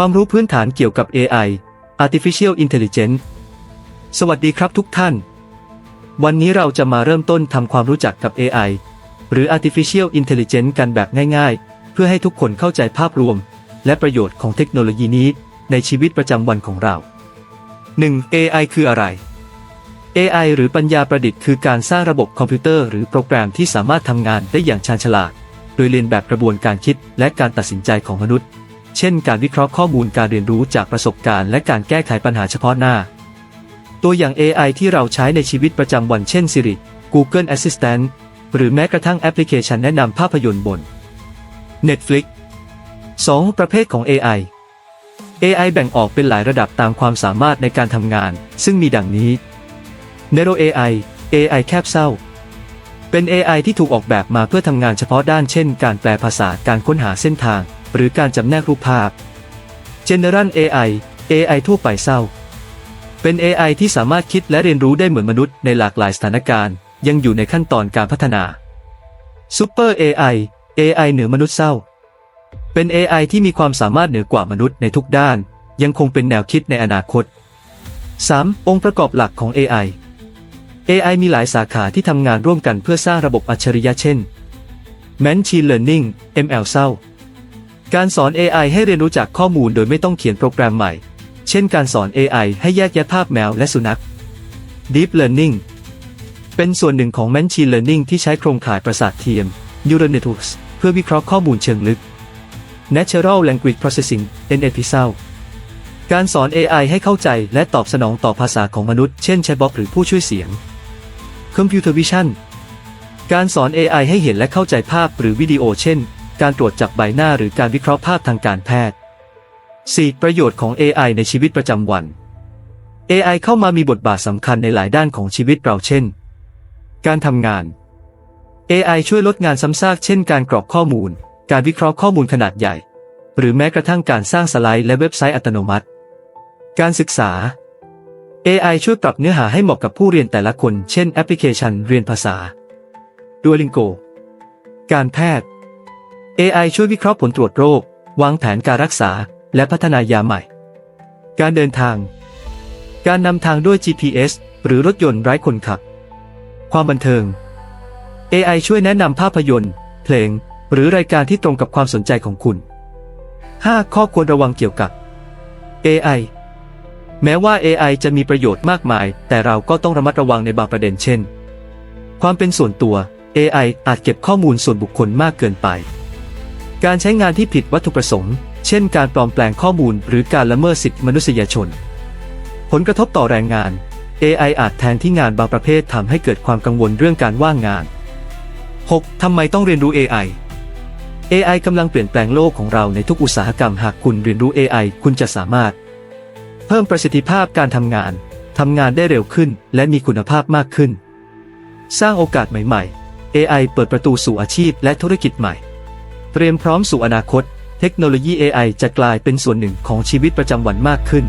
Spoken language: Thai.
ความรู้พื้นฐานเกี่ยวกับ AI Artificial Intelligence สวัสดีครับทุกท่าน วันนี้เราจะมาเริ่มต้นทำความรู้จักกับ AI หรือ Artificial Intelligence กันแบบง่ายๆ เพื่อให้ทุกคนเข้าใจภาพรวม และประโยชน์ของเทคโนโลยีนี้ในชีวิตประจำวันของเรา 1. AI คืออะไร AI หรือปัญญาประดิษฐ์คือการสร้างระบบคอมพิวเตอร์หรือโปรแกรมที่สามารถทำงานได้อย่างชาญฉลาด โดยเรียนแบบกระบวนการคิดและการตัดสินใจของมนุษย์ เช่น การวิเคราะห์ข้อมูลการเรียนรู้จากประสบการณ์และการแก้ไขปัญหาเฉพาะหน้า ตัวอย่าง AI ที่เราใช้ในชีวิตประจำวันเช่น Siri Google Assistant หรือแม้กระทั่งแอปพลิเคชันแนะนำภาพยนตร์บน Netflix 2. ประเภทของ AI AI แบ่งออกเป็นหลายระดับตามความสามารถในการทำงาน ซึ่งมีดังนี้ Narrow AI AI แคบเศร้า เป็น AI ที่ถูกออกแบบมาเพื่อทำงานเฉพาะด้านเช่น การแปลภาษาการค้นหาเส้นทาง หรือการจำแนกรูปภาพ General AI AI ทั่วไปเศร้า เป็น AI ที่สามารถคิดและเรียนรู้ได้เหมือนมนุษย์ในหลากหลายสถานการณ์ ยังอยู่ในขั้นตอนการพัฒนา Super AI AI เหนือมนุษย์เศร้า เป็น AI ที่มีความสามารถเหนือกว่ามนุษย์ในทุกด้าน ยังคงเป็นแนวคิดในอนาคต 3. องค์ประกอบหลักของ AI AI มีหลายสาขาที่ทำงานร่วมกันเพื่อสร้างระบบอัจฉริยะเช่น Machine Learning ML เศร้า การสอน AI ให้เรียนรู้จากข้อมูลโดยไม่ต้องเขียนโปรแกรมใหม่ เช่นการสอน AI ให้แยกแยะภาพแมวและสุนัข Deep Learning เป็นส่วนหนึ่งของ Machine Learning ที่ใช้โครงข่ายประสาทเทียม Neural Networks เพื่อวิเคราะห์ข้อมูลเชิงลึก Natural Language Processing NLP การสอน AI ให้เข้าใจและตอบสนองต่อภาษาของมนุษย์ เช่นแชทบอทหรือผู้ช่วยเสียง Computer Vision การสอน AI ให้เห็นและเข้าใจภาพหรือวิดีโอ เช่น การตรวจจับใบหน้าหรือการวิเคราะห์ภาพทางการแพทย์ 4. ประโยชน์ของ AI ในชีวิตประจำวัน AI เข้ามามีบทบาทสำคัญในหลายด้านของชีวิตเราเช่น การทำงาน AI ช่วยลดงานซ้ำซากเช่นการกรอกข้อมูล การวิเคราะห์ข้อมูลขนาดใหญ่ หรือแม้กระทั่งการสร้างสไลด์และเว็บไซต์อัตโนมัติ การศึกษา AI ช่วยปรับเนื้อหาให้เหมาะกับผู้เรียนแต่ละคน เช่นแอปพลิเคชันเรียนภาษา Duolingo การแพทย์ AI ช่วยวิเคราะห์ผลตรวจโรค วางแผนการรักษา และพัฒนายาใหม่ การเดินทาง การนำทางด้วย GPS หรือรถยนต์ไร้คนขับ ความบันเทิง AI ช่วยแนะนำภาพยนตร์ เพลง หรือรายการที่ตรงกับความสนใจของคุณ 5. ข้อควรระวังเกี่ยวกับ AI แม้ว่า AI จะมีประโยชน์มากมาย แต่เราก็ต้องระมัดระวังในบางประเด็นเช่น ความเป็นส่วนตัว AI อาจเก็บข้อมูลส่วนบุคคลมากเกินไป การใช้งานที่ผิดวัตถุประสงค์ เช่นการปลอมแปลงข้อมูลหรือการละเมิดสิทธิมนุษยชน ผลกระทบต่อแรงงาน AI อาจแทนที่งานบางประเภททำให้เกิดความกังวลเรื่องการว่างงาน 6. ทำไมต้องเรียนรู้ AI AI กำลังเปลี่ยนแปลงโลกของเราในทุกอุตสาหกรรมหากคุณเรียนรู้ AI คุณจะสามารถ เพิ่มประสิทธิภาพการทำงาน ทำงานได้เร็วขึ้น และมีคุณภาพมากขึ้น สร้างโอกาสใหม่ ๆ AI เปิดประตูสู่อาชีพและธุรกิจใหม่ เตรียมพร้อมสู่อนาคต เทคโนโลยี AI จะกลายเป็นส่วนหนึ่งของชีวิตประจำวันมากขึ้น